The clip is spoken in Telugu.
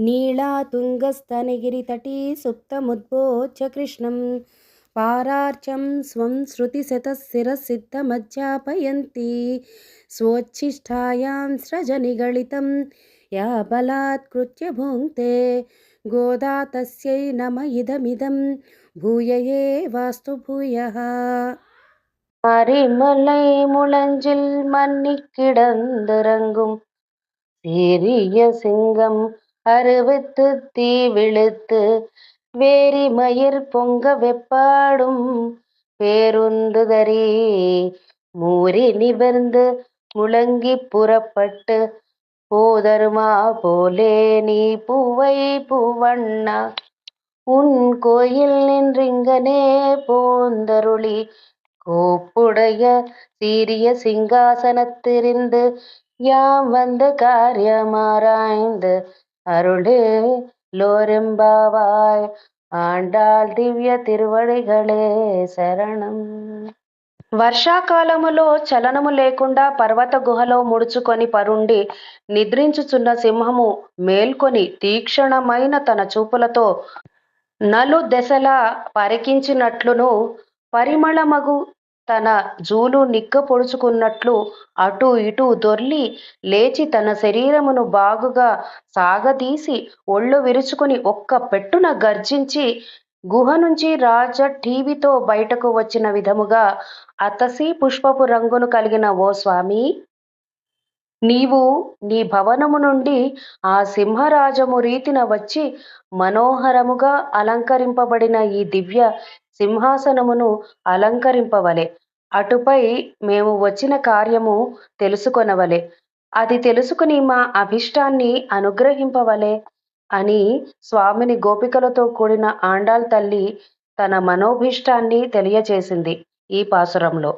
नीलातुङ्गस्तनगिरितटी सुप्तमुद्बोध्य कृष्णं पारार्चं स्वं श्रुतिशतशिरसिद्धमध्यापयन्ती स्वोच्छिष्टायां स्रजनिगलितं या बलात्कृत्य भुङ्क्ते गोदा तस्यै नम इदमिदं भूय एवास्तु भूयः அரிமலை முழஞ்சில் மன்னி கிடந்திறங்கும் சீரிய சிங்கம் அறுவித்து தீ விழுத்து வேரி மயிர் பொங்க வெப்பாடும். பேருந்துதறி மூறி நிவர்ந்து முழங்கி புறப்பட்டு போதருமா போலே நீ பூவை பூவண்ணா உன் கோயில் நின்றிங்கனே போந்தருளி கோப்புடைய சீரிய சிங்காசனத்திருந்து யாம் வந்து காரியமாராய்ந்து அருளே லோரெம்பாவாய் ఆండాళ్ దివ్య తిరువడిగళే శరణం వర్షాకాలములో చలనము లేకుండా పర్వత గుహలో ముడుచుకొని పరుండి నిద్రించుచున్న సింహము మేల్కొని తీక్షణమైన తన చూపులతో నలు దశలా పరికించినట్లును పరిమళమగు తన జూలు నిక్క పొడుచుకున్నట్లు అటు ఇటు దొర్లి లేచి తన శరీరమును బాగుగా సాగదీసి ఒళ్ళు విరుచుకుని ఒక్క పెట్టున గర్జించి గుహ నుంచి రాజ టీవీతో బయటకు వచ్చిన విధముగా అతసి పుష్పపు రంగును కలిగిన ఓ స్వామి! నీవు నీ భవనము నుండి ఆ సింహరాజము రీతిన వచ్చి మనోహరముగా అలంకరింపబడిన ఈ దివ్య సింహాసనమును అలంకరింపవలె. అటుపై మేము వచ్చిన కార్యము తెలుసుకొనవలె. అది తెలుసుకుని మా అభిష్టాన్ని అనుగ్రహింపవలె అని స్వామిని గోపికలతో కూడిన ఆండాల్ తల్లి తన మనోభీష్టాన్ని తెలియచేసింది ఈ పాసురంలో.